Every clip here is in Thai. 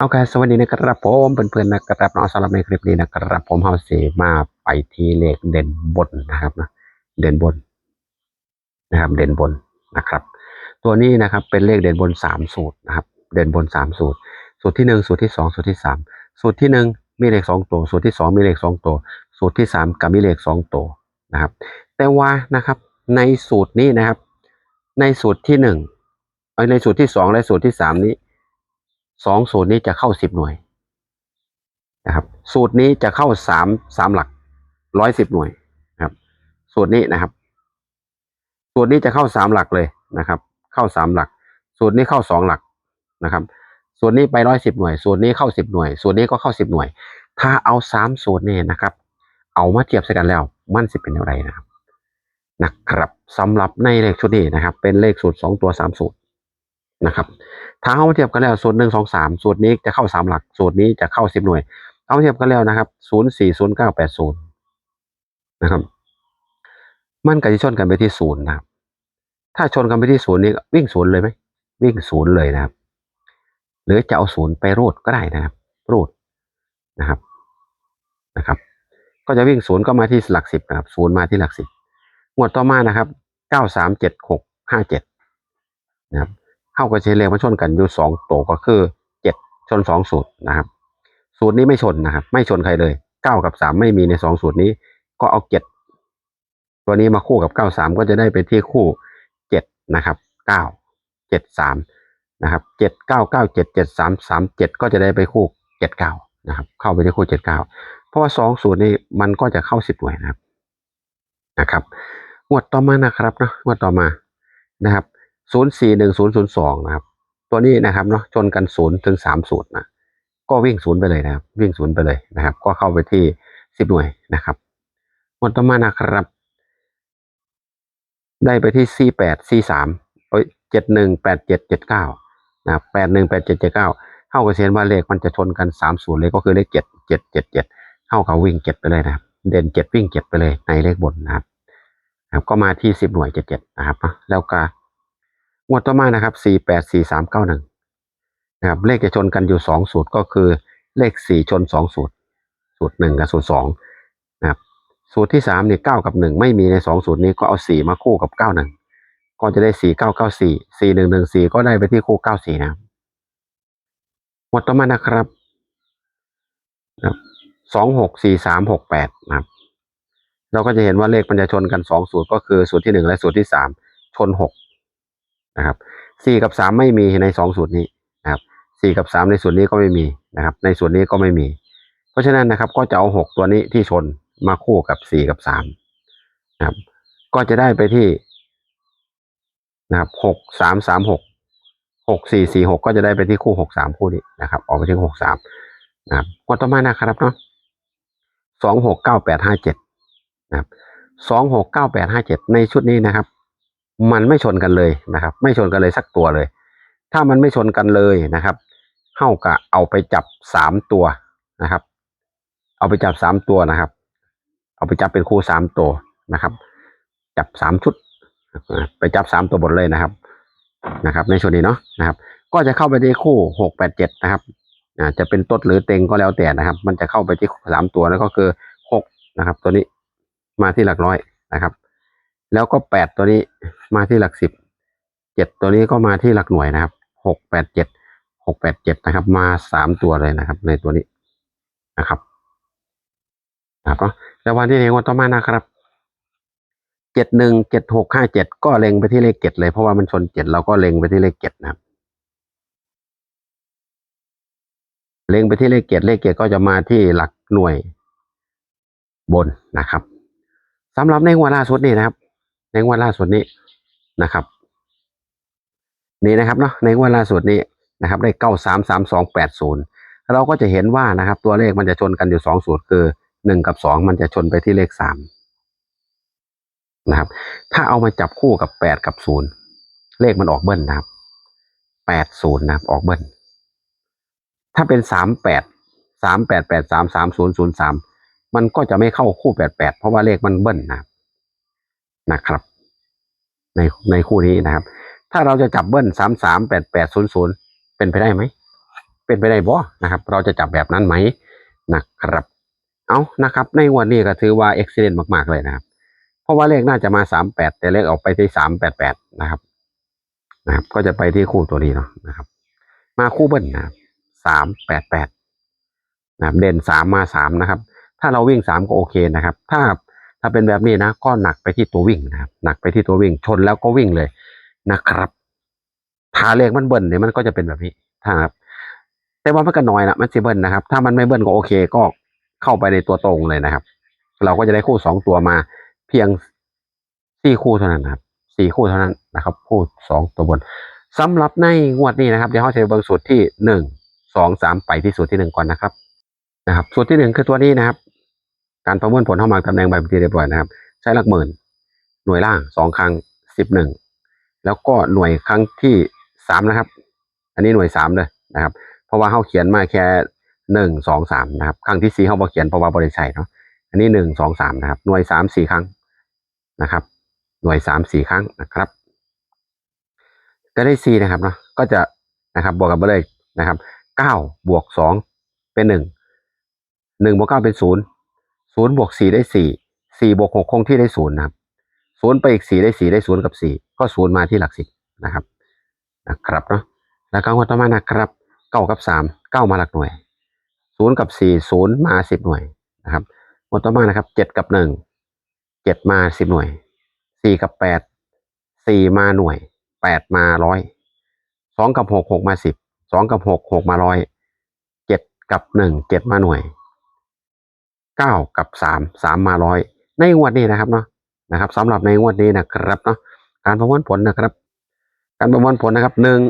เอาการสวัสดีนะครับผมเพื่อนๆนะครับน้องสำหรับในคลิปนี้นะครับ ผมเฮาสีมาไปที่เลขเด่นบนนะครับนะเด่นบนนะครับ เด่นบนนะครับ ตัวนี้นะครับเป็นเลขเด่นบนสามสูตรนะครับ เด่นบนสามสูตร สูตรที่หนึ่งสูตรที่สองสูตรที่สามสูตรที่หนึ่งมีเลขสองตัว สูตรที่สองมีเลขสองตัว สูตรที่สามกับมีเลขสองตัวนะครับ แต่ว่านะครับในสูตรนี้นะครับ ในสูตรที่หนึ่งในสูตรที่สองและสูตรที่สามนี้ สองสูตรนี้จะเข้าสิบหน่วยนะครับ สูตรนี้จะเข้าสามสามหลักร้อยสิบหน่วยนะครับ สูตรนี้นะครับ สูตรนี้จะเข้าสามหลักเลยนะครับ เข้าสามหลัก สูตรนี้เข้าสองหลักนะครับ สูตรนี้ไปร้อยสิบหน่วย สูตรนี้เข้าสิบหน่วย สูตรนี้ก็เข้าสิบหน่วย ถ้าเอาสามสูตรนี่นะครับ เอามาเทียบใส่กันแล้ว มันสิเป็นอะไรนะครับนะครับสำหรับในเลขชุดนี้นะครับ เป็นเลขสูตรสองตัวสามสูตร นะครับถ้าเอามาเทียบกันแล้วสูตรหนึ่งสองสามสูตรนี้จะเข้าสามหลัก สูตรนี้จะเข้าสิบหน่วยเอามาเทียบกันแล้วนะครับศูนย์สี่ศูนย์เก้าแปดศูนย์นะครับ มันก็จะชนกันไปที่ศูนย์นะครับ ถ้าชนกันไปที่ศูนย์นี้วิ่งศูนย์เลยไหมวิ่งศูนย์เลยนะครับ หรือจะเอาศูนย์ไปรูดก็ได้นะครับ รูดนะครับนะครับ ก็จะวิ่งศูนย์ก็มาที่หลักสิบนะครับศูนย์มาที่หลักสิบงวดต่อมานะครับเก้าสามเจ็ดหกห้าเจ็ดนะครับ เข้ากับเฉลี่ยมาชนกันอยู่สองตัวก็คือเจ็ดชนสองสูตรนะครับ สูตรนี้ไม่ชนนะครับ ไม่ชนใครเลยเก้ากับสามไม่มีในสองสูตรนี้ ก็เอาเจ็ดตัวนี้มาคู่กับเก้าสามก็จะได้ไปที่คู่เจ็ดนะครับเก้าเจ็ดสามนะครับเจ็ดเก้าเก้าเจ็ดเจ็ดสามสามเจ็ดก็จะได้ไปคู่เจ็ดเก้านะครับ เข้าไปที่คู่เจ็ดเก้าเพราะว่าสองสูตรนี้มันก็จะเข้าสิบหน่วยนะครับนะครับงวดต่อมานะครับเนาะงวดต่อมานะครับ ศูนย์สี่หนึ่งศูนย์ศูนย์สองนะครับ ตัวนี้นะครับเนาะชนกันศูนย์ถึงสามสูตรนะก็วิ่งศูนย์ไปเลยนะครับ วิ่งศูนย์ไปเลยนะครับ ก็เข้าไปที่สิบหน่วยนะครับงวดต่อมานะครับ ได้ไปที่สี่แปดสี่สามเอ้ยเจ็ดหนึ่งแปดเจ็ดเจ็ดเก้านะแปดหนึ่งแปดเจ็ดเจ็ดเก้าเข้ากับเซียนว่าเลขมันจะชนกันสามศูนย์เลยก็คือเลขเจ็ดเจ็ดเจ็ดเจ็ดเข้ากับวิ่งเจ็ดไปเลยนะครับ เด่นเจ็ดวิ่งเจ็ดไปเลยในเลขบนนะครับ ก็มาที่สิบหน่วยเจ็ดเจ็ดนะครับ แล้วก็ งวดต่อมานะครับสี่แปดสี่สามเก้าหนึ่งนะครับเลขจะชนกันอยู่สองสูตรก็คือเลขสี่ชนสองสูตร สูตรหนึ่งกับสูตรสองนะครับสูตรที่สามเนี่ยเก้ากับหนึ่งไม่มีในสองสูตรนี้ก็เอาสี่มาคู่กับเก้าหนึ่งก็จะได้สี่เก้าเก้าสี่สี่หนึ่งหนึ่งสี่ก็ได้ไปที่คู่เก้าสี่นะครับหมดต่อมานะครับสองหกสี่สามหกแปดนะครับ เราก็จะเห็นว่าเลขมันจะชนกันสองสูตรก็คือสูตรที่หนึ่งและสูตรที่สามชนหก นะครับสี่กับสามไม่มีในสองสูตรนี้นะครับสี่กับสามในสูตรนี้ก็ไม่มีนะครับ ในสูตรนี้ก็ไม่มี เพราะฉะนั้นนะครับก็จะเอาหกตัวนี้ที่ชนมาคู่กับสี่กับสามนะครับ ก็จะได้ไปที่นะครับหกสามสามหกหกสี่สี่หกก็จะได้ไปที่คู่หกสามคู่นี้นะครับ ออกไปที่หกสามนะครับกดต่อมานะครับเนาะสองหกเก้าแปดห้าเจ็ดนะครับสองหกเก้าแปดห้าเจ็ดในชุดนี้นะครับ มันไม่ชนกันเลยนะครับ ไม่ชนกันเลยสักตัวเลย ถ้ามันไม่ชนกันเลยนะครับเท่ากับเอาไปจับสามตัวนะครับ เอาไปจับสามตัวนะครับ เอาไปจับเป็นคู่สามตัวนะครับ จับสามชุด ไปจับสามตัวบนเลยนะครับนะครับ ในชุดนี้เนาะนะครับ ก็จะเข้าไปที่คู่หกแปดเจ็ดนะครับอ่าจะเป็นต้นหรือเต็งก็แล้วแต่นะครับ มันจะเข้าไปที่สามตัวแล้วก็คือหกนะครับ ตัวนี้มาที่หลักร้อยนะครับ แล้วก็แปดตัวนี้มาที่หลักสิบเจ็ดตัวนี้ก็มาที่หลักหน่วยนะครับหกแปดเจ็ดหกแปดเจ็ดนะครับ มาสามตัวเลยนะครับ ในตัวนี้นะครับนะครับแล้ววันที่เห็นวันต่อมานะครับเจ็ดหนึ่งเจ็ดหกห้าเจ็ดก็เล็งไปที่เลขเจ็ดเลยเพราะว่ามันชนเจ็ดเราก็เล็งไปที่เลขเจ็ดนะครับเล็งไปที่เลขเจ็ดเลขเจ็ดก็จะมาที่หลักหน่วยบนนะครับสำหรับในงวล่าสุดนี่นะครับ งวดล่าสุดนี้นะครับ นี่นะครับเนาะในงวดล่าสุดนี้นะครับได้เก้าสามสามสองแปดศูนย์เราก็จะเห็นว่านะครับ ตัวเลขมันจะชนกันอยู่สองสูตรคือหนึ่งกับสองมันจะชนไปที่เลขสามนะครับ ถ้าเอามาจับคู่กับแปดกับศูนย์เลขมันออกเบิ้ลนะครับแปดศูนย์นะครับออกเบิ้ลถ้าเป็นสามแปดสามแปดแปดสามสามศูนย์ศูนย์สามมันก็จะไม่เข้าคู่แปดแปดเพราะว่าเลขมันเบิ้ลนะครับนะครับ ในในคู่นี้นะครับ ถ้าเราจะจับเบิ้ลสามสามแปดแปดศูนย์ศูนย์เป็นไปได้ไหม เป็นไปได้บ่นะครับ เราจะจับแบบนั้นไหมนะครับ เอานะครับ ในวันนี้ก็ถือว่าเอ็กซิเดนต์มาก ๆ เลยนะครับ เพราะว่าเลขน่าจะมาสามแปดแต่เลขออกไปที่สามแปดแปดนะครับนะครับ ก็จะไปที่คู่ตัวนี้เนาะนะครับ มาคู่เบิ้ลนะครับสามแปดแปดนะครับเด่นสามมาสามนะครับ ถ้าเราวิ่งสามก็โอเคนะครับ ถ้า ถ้าเป็นแบบนี้นะ ก็หนักไปที่ตัววิ่งนะครับ หนักไปที่ตัววิ่งชนแล้วก็วิ่งเลยนะครับถ้าเลขมันเบิ้ลเนี่ยมันก็จะเป็นแบบนี้ถ้าครับแต่ว่ามันก็น้อยนะมันสิเบิ้ลนะครับ ถ้ามันไม่เบิ้ลก็โอเคก็เข้าไปในตัวตรงเลยนะครับ เราก็จะได้คู่สองตัวมา เพียงสี่คู่เท่านั้นนะครับสี่คู่เท่านั้นนะครับ คู่สองตัวบนสำหรับในงวดนี้นะครับเดี๋ยวเขาจะเบิ่งสูตรที่หนึ่งสองสามไปที่สูตรที่หนึ่งก่อนนะครับนะครับ สูตรที่หนึ่งคือตัวนี้นะครับ การประเมวลผลเข้ามาตำแหน่งใบเป็นที่เรียบร้อยนะครับ ใช้หลักหมื่น หน่วยล่างสองครั้งสิบหนึ่งแล้วก็หน่วยครั้งที่สามนะครับ อันนี้หน่วยสามเลยนะครับ เพราะว่าเขาเขียนมาแค่หนึ่งสองสามนะครับ ครั้งที่สี่เขาบอกเขียนเพราะว่าบริษัทเนาะอันนี้หนึ่งสองสามนะครับ หน่วยสามสี่ครั้งนะครับ หน่วยสามสี่ครั้งนะครับก็ได้สี่นะครับเนาะก็จะนะครับบวกกันไปเลยนะครับเก้าบวกสองเป็นหนึ่งหนึ่งบวกเก้าเป็นศูนย์ ศูนย์บวกสี่ได้สี่สี่บวกหกคงที่ได้ศูนย์นะครับศูนย์ไปอีกสี่ได้สี่ได้ศูนย์กับสี่ก็ศูนย์มาที่หลักสิบนะครับนะครับเนาะแล้วก็งวดต่อมานะครับเก้ากับสามเก้ามาหลักหน่วยศูนย์กับสี่ศูนย์มาสิบหน่วยนะครับงวดต่อมานะครับเจ็ดกับหนึ่งเจ็ดมาสิบหน่วยสี่กับแปดสี่มาหน่วยแปดมาร้อยสองกับหกหกมาสิบสองกับหกหกมาร้อยเจ็ดกับหนึ่งเจ็ดมาหน่วย เก้ากับสามสามมาร้อยในงวดนี้นะครับเนาะนะครับสำหรับในงวดนี้นะครับเนาะการประมวลผลนะครับ การประมวลผลนะครับหนึ่ง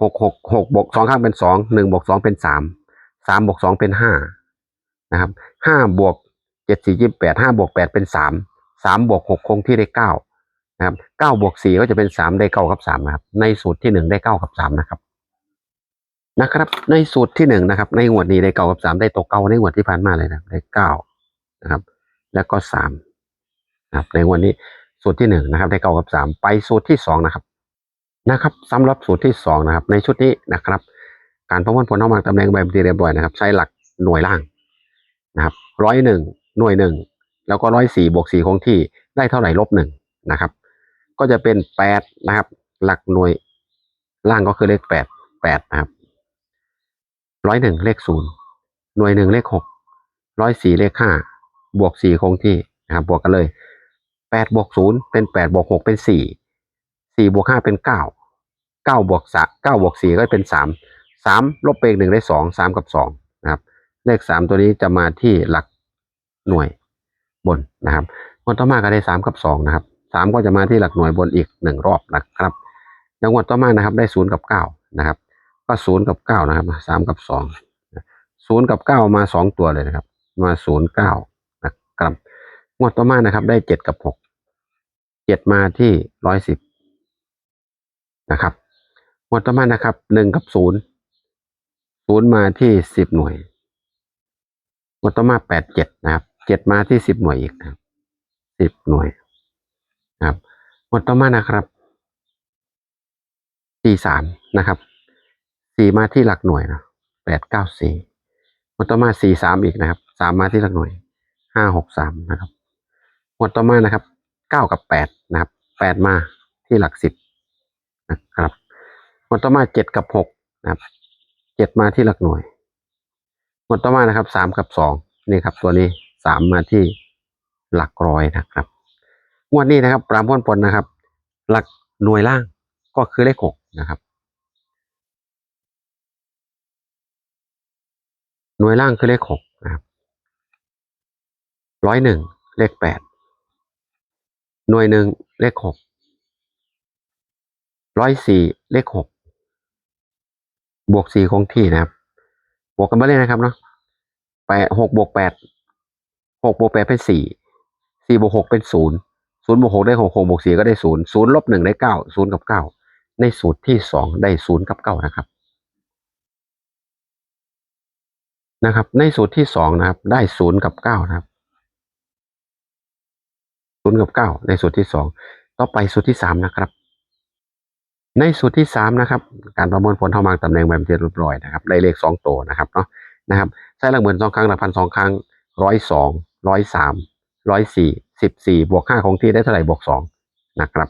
หกหกหกบวกสองข้างเป็นสองหนึ่งบวกสองเป็นสามสามบวกสองเป็นห้านะครับห้าบวกเจ็ดสี่ยี่สิบแปดห้าบวกแปดเป็นสามสามบวกหกคงที่ได้เก้านะครับเก้าบวกสี่ก็จะเป็นสามได้เก้ากับสามนะครับ ในสูตรที่หนึ่งได้เก้ากับสามนะครับ นะครับ ในสูตรที่หนึ่งนะครับ ในงวดนี้ได้เก้ากับสามได้ตัวเก้าในงวดที่ผ่านมาเลยนะได้เก้านะครับ แล้วก็สามนะครับ ในงวดนี้สูตรที่หนึ่งนะครับ ได้เก้ากับสามไปสูตรที่สองนะครับนะครับสำหรับสูตรที่สองนะครับ ในชุดนี้นะครับ การประมวลผลออกมาตำแหน่งแบบเรียบร้อยนะครับ ใช้หลักหน่วยล่างนะครับร้อยหนึ่งหน่วยหนึ่งแล้วก็ร้อยสี่บวกสี่คงที่ได้เท่าไหร่ลบหนึ่งนะครับ ก็จะเป็นแปดนะครับ หลักหน่วยล่างก็คือเลขแปดแปดนะครับ ร้อยหนึ่งเลขศูนย์หน่วยหนึ่งเลขหกร้อยสี่เลขห้าบวกสี่คงที่นะครับบวกกันเลยแปดบวกศูนย์เป็นแปดบวกหกเป็นสี่สี่บวกห้าเป็นเก้าเก้าบวกสามเก้าบวกสี่ก็เป็นสามสามลบไปอีกหนึ่งได้สองสามกับสองนะครับ เลขสามตัวนี้จะมาที่หลักหน่วยบนนะครับงวดต่อมาก็ได้สามกับสองนะครับสามก็จะมาที่หลักหน่วยบนอีกหนึ่งรอบนะครับแล้วงวดต่อมานะครับได้ศูนย์กับเก้านะครับ ก็ศูนย์กับเก้านะครับสามกับสองศูนย์กับเก้ามาสองตัวเลยนะครับ มาศูนย์เก้านะครับงวดต่อมานะครับ ได้เจ็ดกับหกเจ็ดมาที่ร้อยสิบนะครับงวดต่อมานะครับหนึ่งกับศูนย์ศูนย์มาที่สิบหน่วยงวดต่อมาแปดเจ็ดนะครับเจ็ดมาที่สิบหน่วยอีกนะครับสิบหน่วยนะครับงวดต่อมานะครับสี่สามนะครับ สี่มาที่หลักหน่วยนะแปดเก้าสี่หมดต่อมาสี่สามอีกนะครับสามมาที่หลักหน่วยห้าหกสามนะครับหมดต่อมานะครับเก้ากับแปดนะครับแปดมาที่หลักสิบนะครับหมดต่อมาเจ็ดกับหกนะครับเจ็ดมาที่หลักหน่วยหมดต่อมานะครับสามกับสองนี่ครับตัวนี้สามมาที่หลักร้อยนะครับงวดนี้นะครับปรามพ้นผลนะครับ หลักหน่วยล่างก็คือเลขหกนะครับ หน่วยล่างคือเลขหกนะครับร้อยหนึ่งเลขแปดหน่วยหนึ่งเลขหกร้อยสี่เลขหกบวกสี่คงที่นะครับ บวกกันมาเลยนะครับเนาะแปดหกบวกแปดหกบวกแปดเป็นสี่สี่บวกหกเป็นศูนย์ศูนย์บวกหกได้หกหกบวกสี่ก็ได้ศูนย์ศูนย์ลบหนึ่งได้เก้าศูนย์กับเก้าในสูตรที่สองได้ศูนย์กับเก้านะครับ นะครับ ในสูตรที่สองนะครับ ได้ศูนย์กับเก้านะครับศูนย์กับเก้าในสูตรที่สองต่อไปสูตรที่สามนะครับ ในสูตรที่สามนะครับ การประมวลผลเท่ามางตำแหน่งแบบเรียบร้อยนะครับได้เลขสองตัวนะครับเนาะนะครับใช้หลักหมื่นสองครั้งหลักพันสองครั้งร้อยสองร้อยสามร้อยสี่สิบสี่บวกห้าคงที่ได้เท่าไหร่บวกสองนะครับ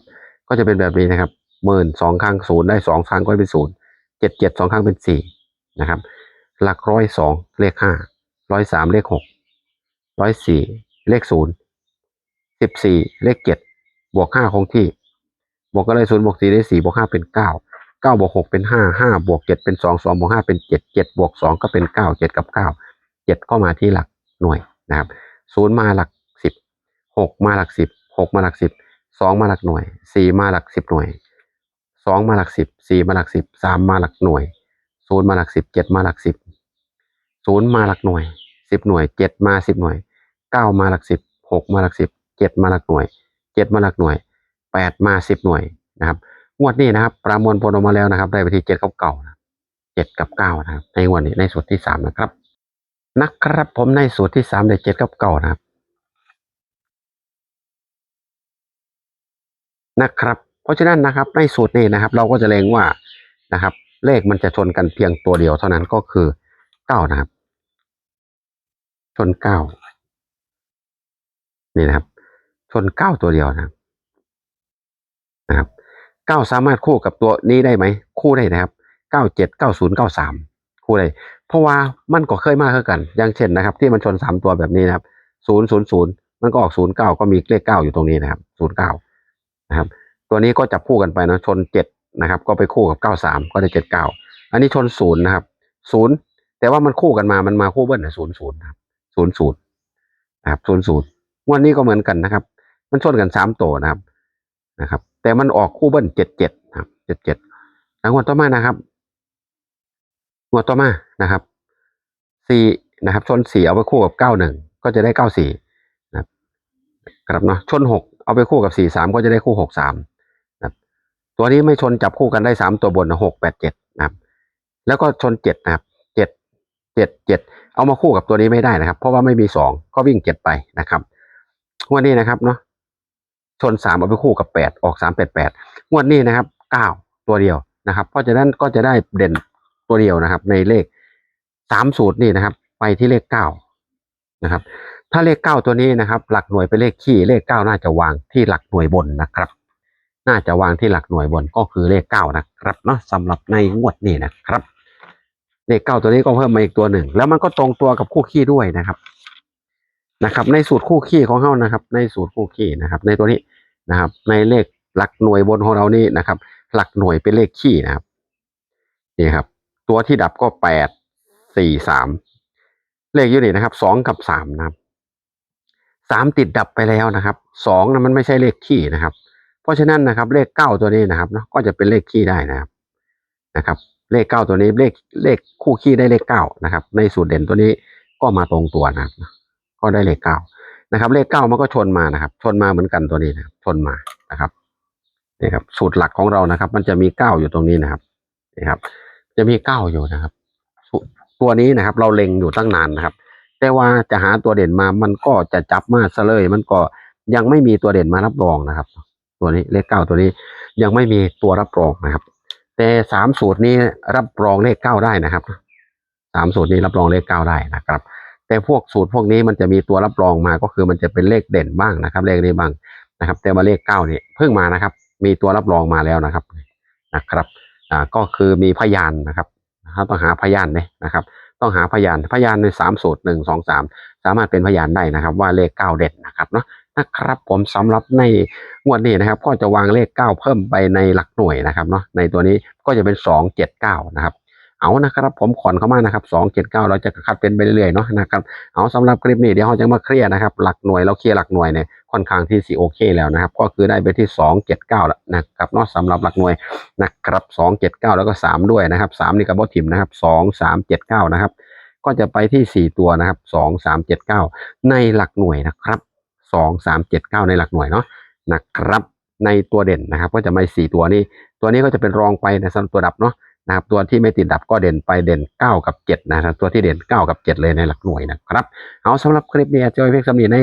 ก็จะเป็นแบบนี้นะครับหมื่นสองครั้งศูนย์ได้สองครั้งก็เป็นศูนย์เจ็ดเจ็ดสองครั้งเป็นสี่นะครับ หลักร้อยสองเลขห้าร้อยสามเลขหกร้อยสี่เลขศูนย์สิบสี่เลขเจ็ดบวกห้าคงที่ บวกก็เลยศูนย์บวกสี่ได้สี่บวกห้าเป็นเก้าเก้าบวกหกเป็นห้าห้าบวกเจ็ดเป็นสองสองบวกห้าเป็นเจ็ดเจ็ดบวกสองก็เป็นเก้าเจ็ดกับเก้าเจ็ดก็มาที่หลักหน่วยนะครับศูนย์มาหลักสิบหกมาหลักสิบหกมาหลักสิบสองมาหลักหน่วยสี่มาหลักสิบหน่วยสองมาหลักสิบสี่มาหลักสิบสามมาหลักหน่วยศูนย์มาหลักสิบเจ็ดมาหลักสิบ ศูนย์มาหลักหน่วยสิบหน่วยเจ็ดมาสิบหน่วยเก้ามาหลักสิบหกมาหลักสิบเจ็ดมาหลักหน่วยเจ็ดมาหลักหน่วยแปดมาสิบหน่วยนะครับงวดนี้นะครับ ประมวลผลออกมาแล้วนะครับ ได้ไปที่เจ็ดกับเก้าเจ็ดกับเก้านะครับ ในงวดนี้ในสูตรที่สามนะครับ นะครับผมในสูตรที่สามได้เจ็ดกับเก้านะครับนะครับ เพราะฉะนั้นนะครับในสูตรนี้นะครับ เราก็จะเลงว่านะครับ เลขมันจะชนกันเพียงตัวเดียวเท่านั้นก็คือเก้านะครับ ชนเก้านี่นะครับ ชนเก้าตัวเดียวนะครับนะครับเก้าสามารถคู่กับตัวนี้ได้ไหม คู่ได้นะครับเก้าเจ็ดเก้าศูนย์เก้าสามคู่ได้เพราะว่ามันก็เคยมาเท่ากัน อย่างเช่นนะครับ ที่มันชนสามตัวแบบนี้นะครับศูนย์ศูนย์ศูนย์มันก็ออกศูนย์เก้าก็มีเลขเก้าอยู่ตรงนี้นะครับศูนย์เก้านะครับ ตัวนี้ก็จับคู่กันไปนะชนเจ็ดนะครับ ก็ไปคู่กับเก้าสามก็ได้เจ็ดเก้าอันนี้ชนศูนย์นะครับศูนย์แต่ว่ามันคู่กันมามันมาคู่เบิ้ลนะศูนย์ศูนย์ครับ ศูนย์ศูนย์นะครับศูนย์ศูนย์วันนี้ก็เหมือนกันนะครับ มันชนกันสามตัวนะครับนะครับ แต่มันออกคู่เบิ้ลเจ็ดเจ็ดครับเจ็ดเจ็ดแล้วงวดต่อมานะครับงวดต่อมานะครับสี่นะครับ ชนสี่เอาไปคู่กับเก้าหนึ่งก็จะได้เก้าสี่นะครับครับเนาะชนหกเอาไปคู่กับสี่สามก็จะได้คู่หกสามนะตัวนี้ไม่ชนจับคู่กันได้สามตัวบนหกแปดเจ็ดนะครับ แล้วก็ชนเจ็ดนะครับ เจ็ดเจ็ดเอามาคู่กับตัวนี้ไม่ได้นะครับ เพราะว่าไม่มีสองก็วิ่งเจ็ดไปนะครับงวันนี้นะครับเนาะชนสามเอาไปคู่กับแปดออกสามแปดแปดงวดนี้นะครับเก้าตัวเดียวนะครับ เพราะฉะนั้นก็จะได้เด่นตัวเดียวนะครับ ในเลขสามสูตรนี่นะครับ ไปที่เลขเก้านะครับ ถ้าเลขเก้าตัวนี้นะครับ หลักหน่วยเป็นเลขขี้เลขเก้าน่าจะวางที่หลักหน่วยบนนะครับ น่าจะวางที่หลักหน่วยบนก็คือเลขเก้านะครับเนาะสำหรับในงวดนี้นะครับ เลขเก้าตัวนี้ก็เพิ่มมาอีกตัวหนึ่ง แล้วมันก็ตรงตัวกับคู่ขี้ด้วยนะครับ นะครับ ในสูตรคู่ขี้ของเขานะครับ ในสูตรคู่ขี้นะครับ ในตัวนี้นะครับ ในเลขหลักหน่วยบนของเรานี่นะครับ หลักหน่วยเป็นเลขขี้นะครับนี่ครับ ตัวที่ดับก็แปดสี่สามเลขอยู่นี่นะครับสองกับสามนะครับสามติดดับไปแล้วนะครับสองนะมันไม่ใช่เลขขี้นะครับ เพราะฉะนั้นนะครับ เลขเก้าตัวนี้นะครับเนาะก็จะเป็นเลขขี้ได้นะครับนะครับ เลขเก้าตัวนี้เลขเลขคู่ขี้ได้เลขเก้านะครับ ในสูตรเด่นตัวนี้ก็มาตรงตัวนะก็ได้เลขเก้านะครับ เลขเก้ามันก็ชนมานะครับ ชนมาเหมือนกันตัวนี้นะชนมานะครับนี่ครับ สูตรหลักของเรานะครับ มันจะมีเก้าอยู่ตรงนี้นะครับนี่ครับ จะมีเก้าอยู่นะครับ ตัวนี้นะครับ เราเล็งอยู่ตั้งนานนะครับ แต่ว่าจะหาตัวเด่นมามันก็จะจับมาซะเลย มันก็ยังไม่มีตัวเด่นมารับรองนะครับ ตัวนี้เลขเก้าตัวนี้ยังไม่มีตัวรับรองนะครับ แต่สามสูตรนี้รับรองเลขเก้าได้นะครับสามสูตรนี้รับรองเลขเก้าได้นะครับ แต่พวกสูตรพวกนี้มันจะมีตัวรับรองมาก็คือมันจะเป็นเลขเด่นบ้างนะครับ เลขนี้บ้างนะครับ แต่ว่าเลขเก้านี่เพิ่งมานะครับ มีตัวรับรองมาแล้วนะครับนะครับอ่าก็คือมีพยานนะครับนะครับต้องหาพยานเลยนะครับ ต้องหาพยานพยานในสามสูตรหนึ่งสองสามสามารถเป็นพยานได้นะครับ ว่าเลขเก้าเด่นนะครับเนาะ นะครับ ผมสำหรับในงวดนี้นะครับ ก็จะวางเลขเก้าเพิ่มไปในหลักหน่วยนะครับเนาะในตัวนี้ก็จะเป็นสองเจ็ดเก้านะครับเอานะครับผมขอนเข้ามานะครับสองเจ็ดเก้าเราจะคัดเป็นไปเรื่อยๆเนาะนะครับเอาสำหรับคลิปนี้เดี๋ยวเราจะมาเคลียร์นะครับ หลักหน่วยเราเคลียร์หลักหน่วยเนี่ยค่อนข้างที่สีโอเคแล้วนะครับ ก็คือได้ไปที่สองเจ็ดเก้าแล้วนะครับเนาะสำหรับหลักหน่วยนะครับสองเจ็ดเก้าแล้วก็สามด้วยนะครับสามนี่กับบอทิมนะครับสองสามเจ็ดเก้านะครับ ก็จะไปที่สี่ตัวนะครับสองสามเจ็ดเก้าในหลักหน่วยนะครับ สองสามเจ็ดเก้าในหลักหน่วยเนาะนะครับ ในตัวเด่นนะครับ ก็จะไม่สี่ตัวนี้ ตัวนี้ก็จะเป็นรองไปในสำหรับตัวดับเนาะนะครับตัวที่ไม่ติดดับก็เด่นไปเด่น 9 กับ 7 นะครับตัวที่เด่น 9 กับ 7 เลยในหลักหน่วยนะครับเอาสำหรับคลิปนี้จอยเพ็กสำนีใน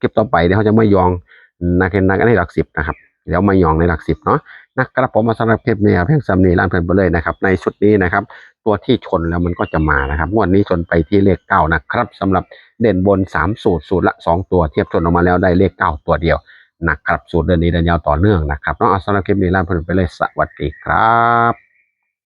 คลิปต่อไปเดี๋ยวเขาจะไม่ยองนักเห็นนักในหลักสิบนะครับเดี๋ยวมายองในหลักสิบเนาะนะครับผมมาสำหรับคลิปนี้ครับเพียงสำนีร้านเพลินไปเลยนะครับ ในชุดนี้นะครับ ตัวที่ชนแล้วมันก็จะมานะครับงวดนี้ชนไปที่เลขเก้านะครับสำหรับ เด่นบนสามสูตร สูตรละสองตัวเทียบชนออกมาแล้วได้เลขเก้าตัวเดียวนะครับสูตรเดินนี้เดินยาวต่อเนื่องนะครับเนาะเอาสำหรับคลิปนี้ลาไปเลยสวัสดีครับ